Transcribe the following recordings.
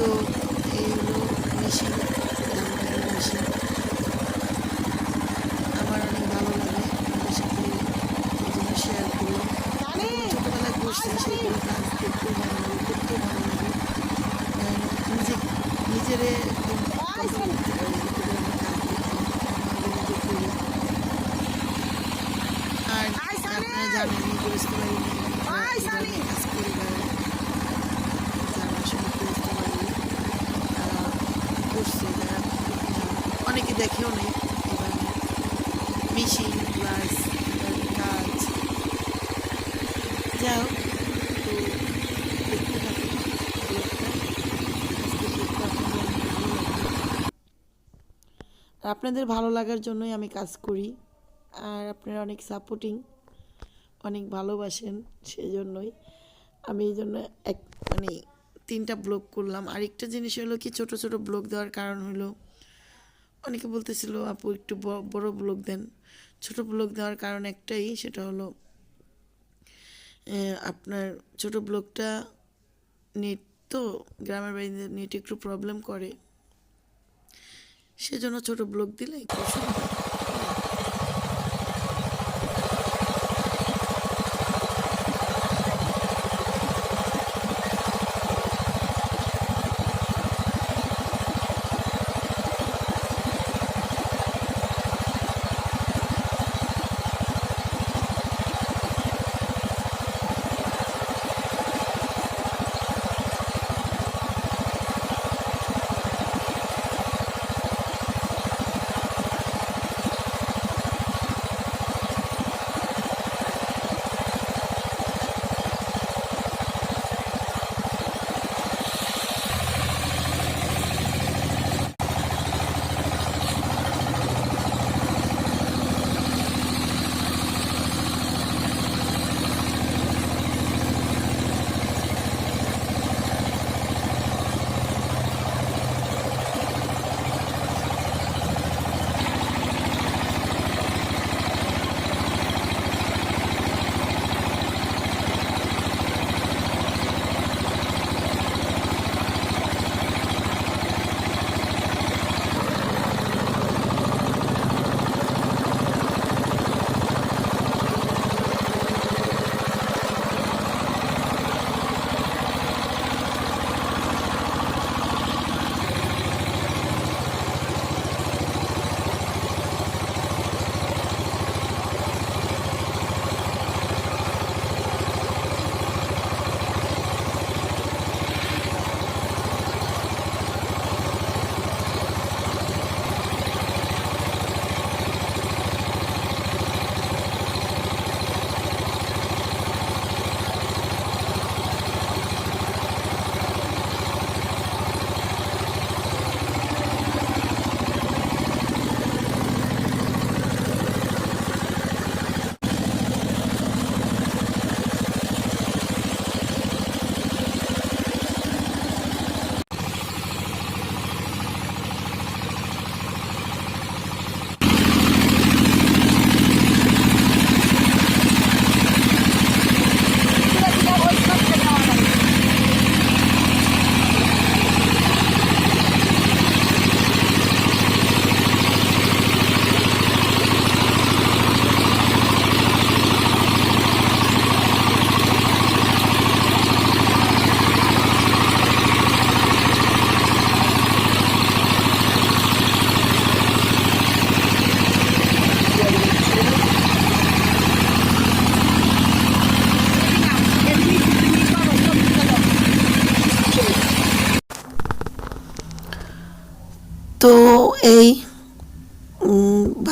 to দেখেও নেই এভাবে মেশিন প্লাস কাজ যাও তো দেখতে আপনাদের ভালো লাগার জন্যই আমি কাজ করি। আর আপনারা অনেক সাপোর্টিং অনেক ভালোবাসেন সেজন্যই। আমি এই জন্য এক মানে তিনটা ব্লগ করলাম। আরেকটা জিনিস হলো কি, ছোট ছোট ব্লগ দেওয়ার কারণ হলো অনেকে বলতেছিল, আপু, একটু বড় ব্লগ দেন। ছোট ব্লগ দেওয়ার কারণ একটাই, সেটা হলো আপনার ছোট ব্লগটা নেট তো গ্রামের বাড়িতে নেট একটু প্রবলেম করে। সেজন্য ছোট ব্লগ দিলে একটু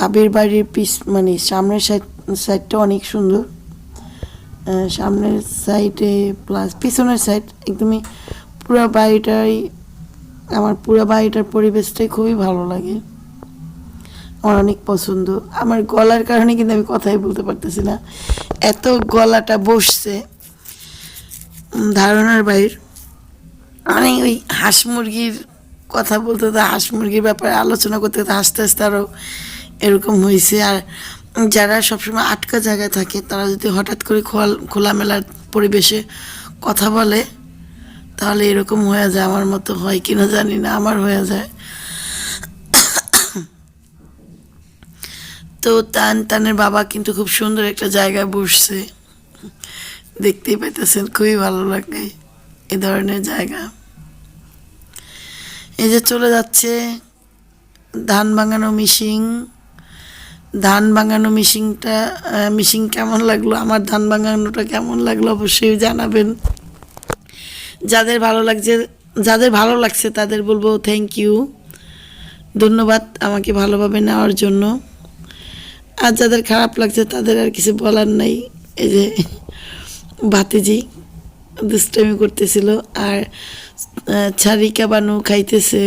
উম, বাড়ির পিস মানে সামনের সাইড সাইডটা অনেক সুন্দর। সামনের সাইডে প্লাস পিছনের সাইড একদমই পুরো বাড়িটাই আমার পুরো বাড়িটার পরিবেশটাই খুবই ভালো লাগে। আমার অনেক পছন্দ। আমার গলার কারণে কিন্তু আমি কথাই বলতে পারতেছি না। এত গলাটা বসছে ধারণার বাইর। মানে ওই হাঁস মুরগির কথা বলতে তো হাঁস মুরগির ব্যাপারে আলোচনা করতে তো হাসতে হাসতে আরও এরকম হয়েছে। আর যারা সবসময় আটকা জায়গায় থাকে, তারা যদি হঠাৎ করে খোল- খোলামেলার পরিবেশে কথা বলে, তাহলে এরকম হয়ে যায়। আমার মতো হয় কিনা জানি না, আমার হয়ে যায়। তো তান, তানের বাবা কিন্তু খুব সুন্দর একটা জায়গায় বসছে। দেখতেই পাইতেছেন, খুবই ভালো লাগে এ ধরনের জায়গা। এই যে চলে যাচ্ছে ধান ভাঙানো মিশিং। ধান ভাঙানো মিশিংটা মিশিং কেমন লাগল? আমার ধান ভাঙানোটা কেমন লাগল? অবশ্যই জানাবেন। যাদের ভালো লাগছে, যাদের ভালো লাগছে তাদের বলব থ্যাংক ইউ ধন্যবাদ আমাকে ভালোভাবে নেওয়ার জন্য। আর যাদের খারাপ লাগছে তাদের আর কিছু বলার নাই। এই যে ভাতিজি দুষ্টামি করতেছিল আর ছারিকা বানু খাইতেছে।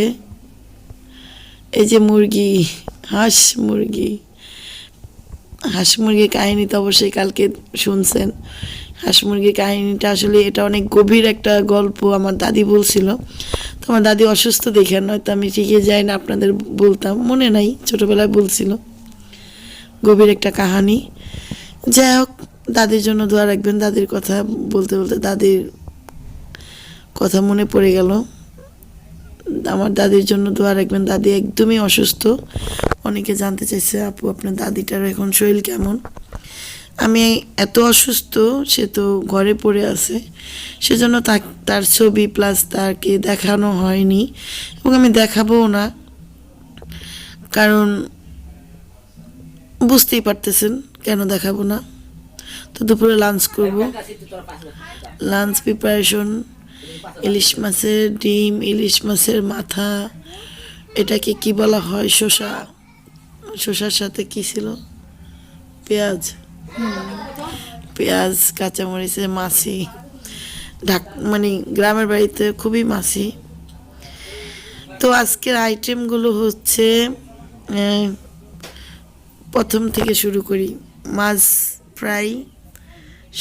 এই যে মুরগি, হাঁস মুরগি। হাঁস মুরগির কাহিনী তো অবশ্যই কালকে শুনছেন। হাঁস মুরগির কাহিনীটা আসলে এটা অনেক গভীর একটা গল্প আমার দাদি বলছিল। তো আমার দাদি অসুস্থ দেখে নয়তো আমি ঠিকই যাই না আপনাদের বলতাম, মনে নাই, ছোটোবেলায় বলছিল। গভীর একটা কাহানি। যাই হোক, দাদির জন্য দোয়া রাখবেন, দাদির কথা বলতে বলতে দাদির কথা মনে পড়ে গেল। আমার দাদির জন্য দোয়া রাখবেন। দাদি একদমই অসুস্থ। অনেকে জানতে চাইছে, আপু, আপনার দাদিটার এখন শরীর কেমন? আমি এত অসুস্থ, সে তো ঘরে পড়ে আছে। সেজন্য তার ছবি প্লাস তাকে দেখানো হয়নি এবং আমি দেখাবও না। কারণ বুঝতেই পারতেছেন, কেন দেখাবো না? তো দুপুরে লাঞ্চ করব। লাঞ্চ প্রিপারেশন ইলিশ মাছের ডিম, ইলিশ মাছের মাথা, এটাকে কি বলা হয়, শসা? শসার সাথে কি ছিল? পেঁয়াজ। পেঁয়াজ, কাঁচামরিচের মাছি। ঢাক মানে গ্রামের বাড়িতে খুবই মাছি। তো আজকের আইটেমগুলো হচ্ছে প্রথম থেকে শুরু করি। মাছ, ফ্রাই,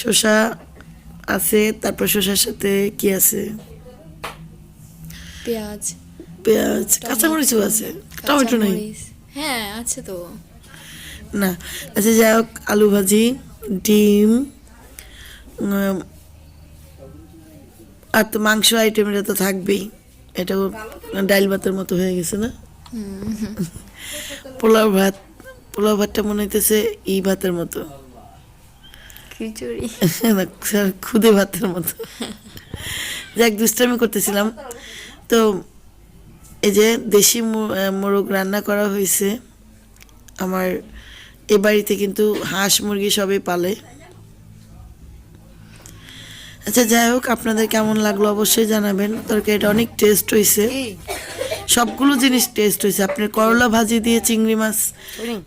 শসা আছে তারপর শসার সাথে কি আছে? পেঁয়াজ। পেঁয়াজ কাঁচামরিচও আছে। টমেটো নেই? হ্যাঁ আছে তো। না। আচ্ছা যাই হোক আলু ভাজি ডিম আর তো মাংস আইটেম এটা তো থাকবেই। এটাও ডাইল ভাতের মতো হয়ে গেছে না? পোলাও ভাত পোলাও ভাতটা মনে হইতেছে ই ভাতের মতো। খিচুড়ি। খুদে ভাতের মতো। যাক দুষ্টামি করতেছিলাম। তো এই যে দেশি মোরগ রান্না করা হয়েছে আমার এ বাড়িতে কিন্তু হাঁস মুরগি সবই পালে। আচ্ছা যাই হোক আপনাদের কেমন লাগল অবশ্যই জানাবেন। তরকারিটা অনেক টেস্ট হয়েছে সবগুলো জিনিস টেস্ট হয়েছে আপনার করলা ভাজি দিয়ে চিংড়ি মাছ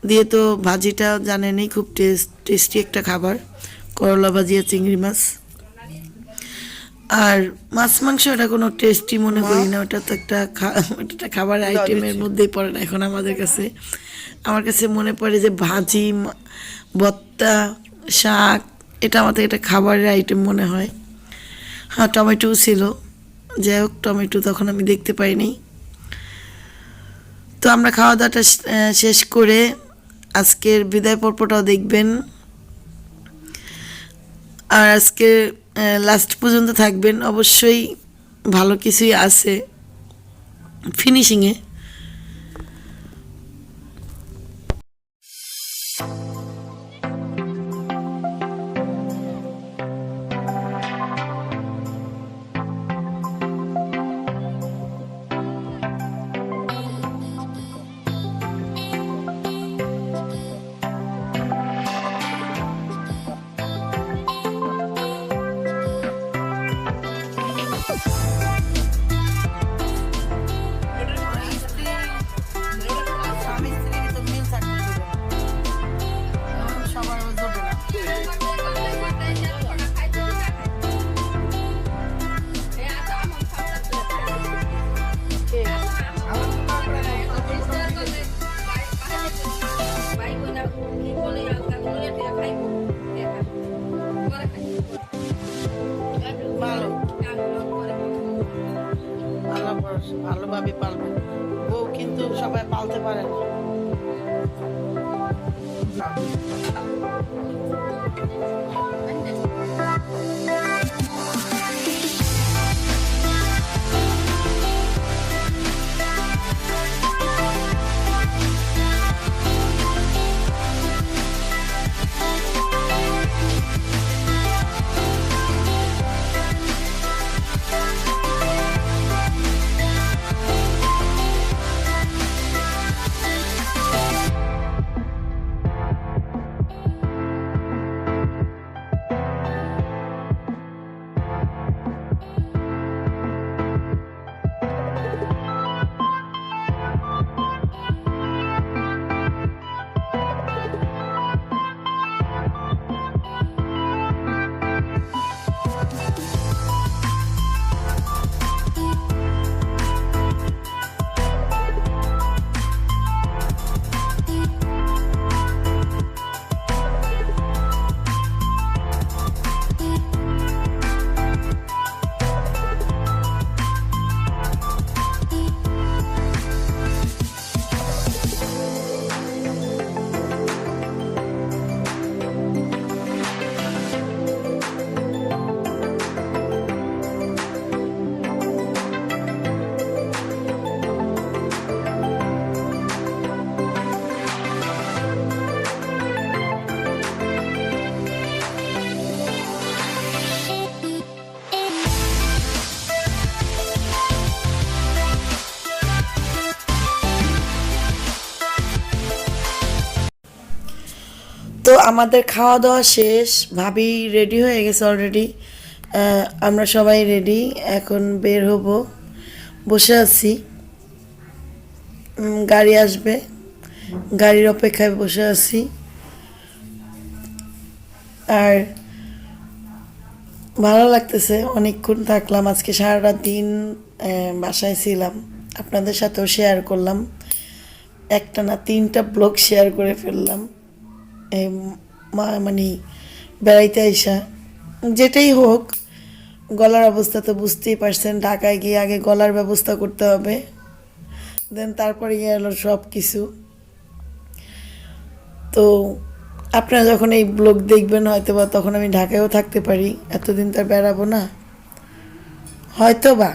দিয়ে তো ভাজিটা জানেনই খুব টেস্ট টেস্টি একটা খাবার। করলা ভাজিয়া চিংড়ি মাছ। আর মাছ মাংস এটা কোনো টেস্টি মনে করি না ওটা তো একটা খা- ওটা একটা খাবার আইটেমের মধ্যেই পড়ে না এখন আমাদের কাছে। আমার কাছে মনে পড়ে যে ভাজি ভর্তা শাক এটা আমাদের একটা খাবারের আইটেম মনে হয়। হ্যাঁ টমেটোও ছিল। যাই হোক টমেটো তখন আমি দেখতে পাইনি। তো আমরা খাওয়া দাওয়াটা শেষ করে আজকের বিদায় পর্বটাও দেখবেন। আর আজকে লাস্ট পর্যন্ত থাকবেন। অবশ্যই ভালো কিছুই আছে ফিনিশিংয়ে আমাদের খাওয়া দাওয়া শেষ। ভাবি রেডি হয়ে গেছে অলরেডি আমরা সবাই রেডি এখন বের হব। বসে আছি। গাড়ি আসবে। গাড়ির অপেক্ষায় বসে আছি। আর ভালো লাগতেছে। অনেকক্ষণ থাকলাম। আজকে সারাটা দিন বাসায় ছিলাম। আপনাদের সাথেও শেয়ার করলাম। একটা না তিনটা ব্লগ শেয়ার করে ফেললাম। মানে বেড়াইতে আইসা, যেটাই হোক, গলার অবস্থা তো বুঝতেই পারছেন, ঢাকায় গিয়ে আগে গলার ব্যবস্থা করতে হবে, দেন তারপরে গিয়ে এলো সব কিছু তো আপনারা যখন এই ব্লগ দেখবেন হয়তো বা তখন আমি ঢাকায়ও থাকতে পারি, এতদিন তো আর বেড়াবো না। হয়তো বা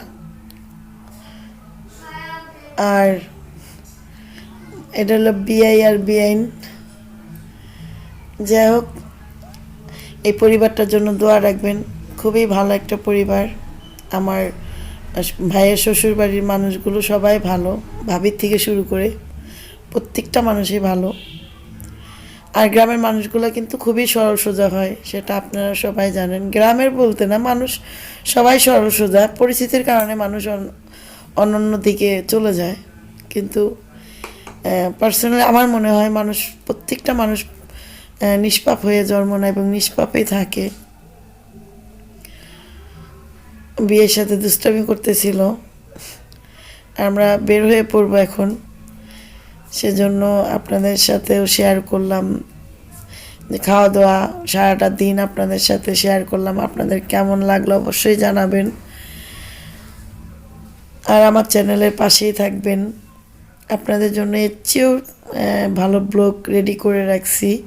আর এটা হলো বিআই আর বিআইন যাই হোক, এই পরিবারটার জন্য দোয়া রাখবেন। খুবই ভালো একটা পরিবার। আমার ভাইয়ের শ্বশুর বাড়ির মানুষগুলো সবাই ভালো, ভাবির থেকে শুরু করে প্রত্যেকটা মানুষই ভালো। আর গ্রামের মানুষগুলো কিন্তু খুবই সরল সোজা হয়, সেটা আপনারা সবাই জানেন। গ্রামের বলতে না, মানুষ সবাই সরল সোজা, পরিস্থিতির কারণে মানুষ অন- অন্যান্য দিকে চলে যায়। কিন্তু পার্সোনালি আমার মনে হয় মানুষ প্রত্যেকটা মানুষ নিষ্পাপ হয়ে জন্ম নেয় এবং নিষ্পাপেই থাকে। বিয়ের সাথে দুষ্টামি করতেছিল। আমরা বের হয়ে পড়ব এখন। সেজন্য আপনাদের সাথেও শেয়ার করলাম। যে খাওয়া দাওয়া সারাটা দিন আপনাদের সাথে শেয়ার করলাম। আপনাদের কেমন লাগল অবশ্যই জানাবেন। আর আমার চ্যানেলের পাশেই থাকবেন। আপনাদের জন্য এর চেয়েও ভালো ব্লগ রেডি করে রাখছি।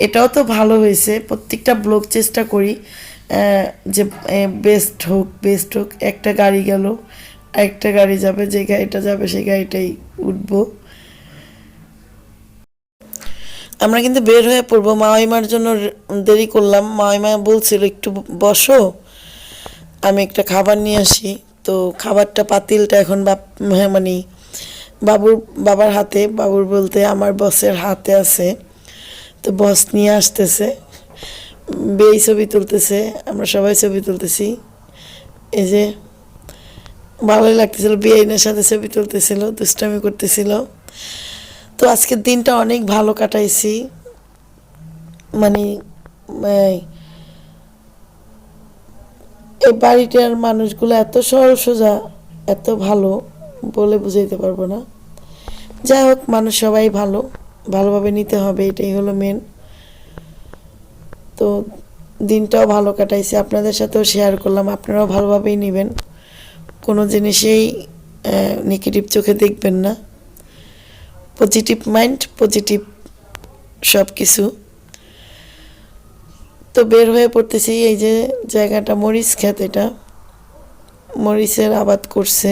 এটাও তো ভালো হয়েছে। প্রত্যেকটা ব্লগ চেষ্টা করি যে বেস্ট হোক বেস্ট হোক, একটা গাড়ি গেল একটা গাড়ি যাবে, যে গাড়িটা যাবে, সেই গাড়িটাই উঠবো। আমরা কিন্তু বের হয়ে পড়ব। মাওয়াইমার জন্য দেরি করলাম। মাওয়াইমা বলছিল, একটু বসো, আমি একটা খাবার নিয়ে আসি। তো খাবারটা পাতিলটা এখন বাপ মানে বাবুর, বাবার হাতে। বাবুর বলতে আমার বসের হাতে আছে। তো বস নিয়ে আসতেছে। বেই ছবি তুলতেছে, আমরা সবাই ছবি তুলতেছি। এই যে, ভালোই লাগতেছিল, বেআইনের সাথে ছবি তুলতেছিল, দুষ্টামি করতেছিল। তো আজকের দিনটা অনেক ভালো কাটাইছি। মানে এই বাড়িটার মানুষগুলো এত সরল সোজা, এত ভালো বলে বুঝাইতে পারব না। যাই হোক, মানুষ সবাই ভালো। ভালোভাবে নিতে হবে, এটাই হলো মেন তো দিনটাও ভালো কাটাইছি, আপনাদের সাথেও শেয়ার করলাম, আপনারাও ভালোভাবেই নেবেন। কোনো জিনিসেই নেগেটিভ চোখে দেখবেন না। পজিটিভ মাইন্ড পজিটিভ সব কিছু তো বের হয়ে পড়তেছি, এই যে জায়গাটা মরিচ ক্ষেত এটা। মরিচের আবাদ করছে।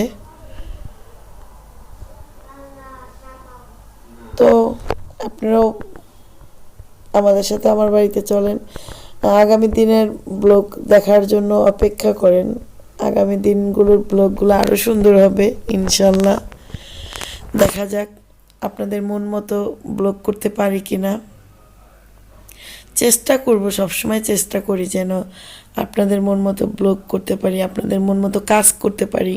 তো আপনারাও আমাদের সাথে আমার বাড়িতে চলেন। আগামী দিনের ব্লগ দেখার জন্য অপেক্ষা করেন। আগামী দিনগুলোর ব্লগগুলো আরও সুন্দর হবে, ইনশাল্লাহ। দেখা যাক আপনাদের মন মতো ব্লগ করতে পারি কি না চেষ্টা করব, সবসময় চেষ্টা করি যেন আপনাদের মন মতো ব্লগ করতে পারি, আপনাদের মন মতো কাজ করতে পারি।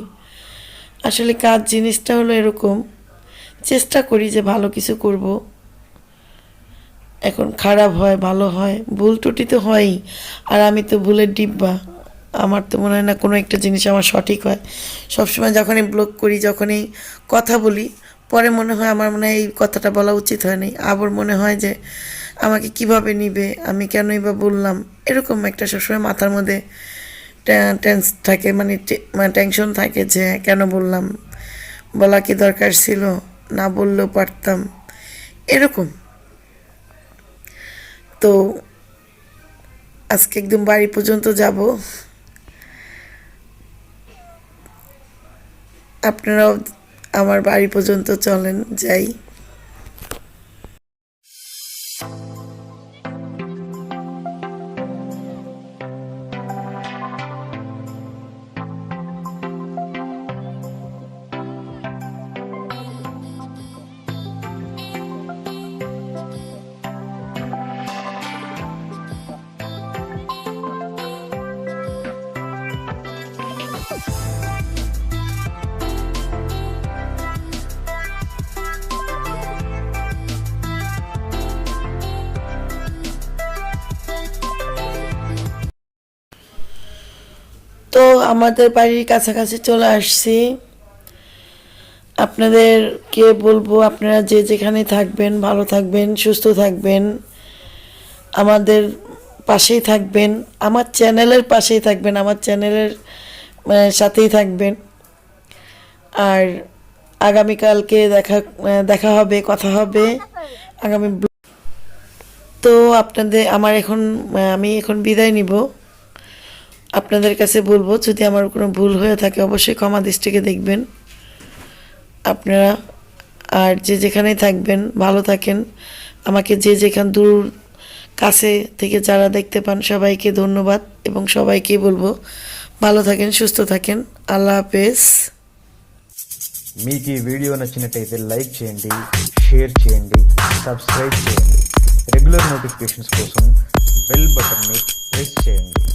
আসলে কাজ জিনিসটা হলো এরকম, চেষ্টা করি যে ভালো কিছু করব। এখন খারাপ হয়, ভালো হয়, ভুল ত্রুটি তো হয়ই। আর আমি তো ভুলের ডিব্বা। আমার তো মনে হয় না কোনো একটা জিনিস আমার সঠিক হয়। সবসময় যখনই ব্লগ করি, যখনই কথা বলি, পরে মনে হয় আমার মনে হয় এই কথাটা বলা উচিত হয়নি। আবার মনে হয় যে আমাকে কীভাবে নিবে, আমি কেনই বা বললাম। এরকম একটা সবসময় মাথার মধ্যে টেন্স থাকে মানে মানে টেনশন থাকে যে কেন বললাম? বলা কি দরকার ছিল? না বললেও পারতাম। এরকম। তো আজকে একদম বাড়ি পর্যন্ত যাব। আপনারাও আমার বাড়ি পর্যন্ত চলেন যাই। আমাদের বাড়ির কাছাকাছি চলে আসছি। আপনাদেরকে বলব, আপনারা যে যেখানে থাকবেন, ভালো থাকবেন, সুস্থ থাকবেন। আমাদের পাশেই থাকবেন, আমার চ্যানেলের পাশেই থাকবেন, আমার চ্যানেলের সাথেই থাকবেন। আর আগামীকালকে দেখা দেখা হবে, কথা হবে। আগামী তো আপনাদের, আমার এখন, আমি এখন বিদায় নিব। আপনাদের কাছে বলবো যদি আমার কোনো ভুল হয়ে থাকে অবশ্যই ক্ষমা দৃষ্টিকে দেখবেন আপনারা আর যে যেখানেই থাকবেন ভালো থাকেন আমাকে যে যেখান দূর কাছে থেকে যারা দেখতে পান সবাইকে ধন্যবাদ এবং সবাইকে বলবো ভালো থাকেন সুস্থ থাকেন আল্লাহ হাফেজ మీకు ఈ వీడియో నచ్చినట్టయితే లైక్ చేయండి షేర్ చేయండి సబ్స్క్రైబ్ చేయండి రెగ్యులర్ నోటిఫికేషన్స్ కోసం బెల్ బటన్ని ప్రెస్ చేయండి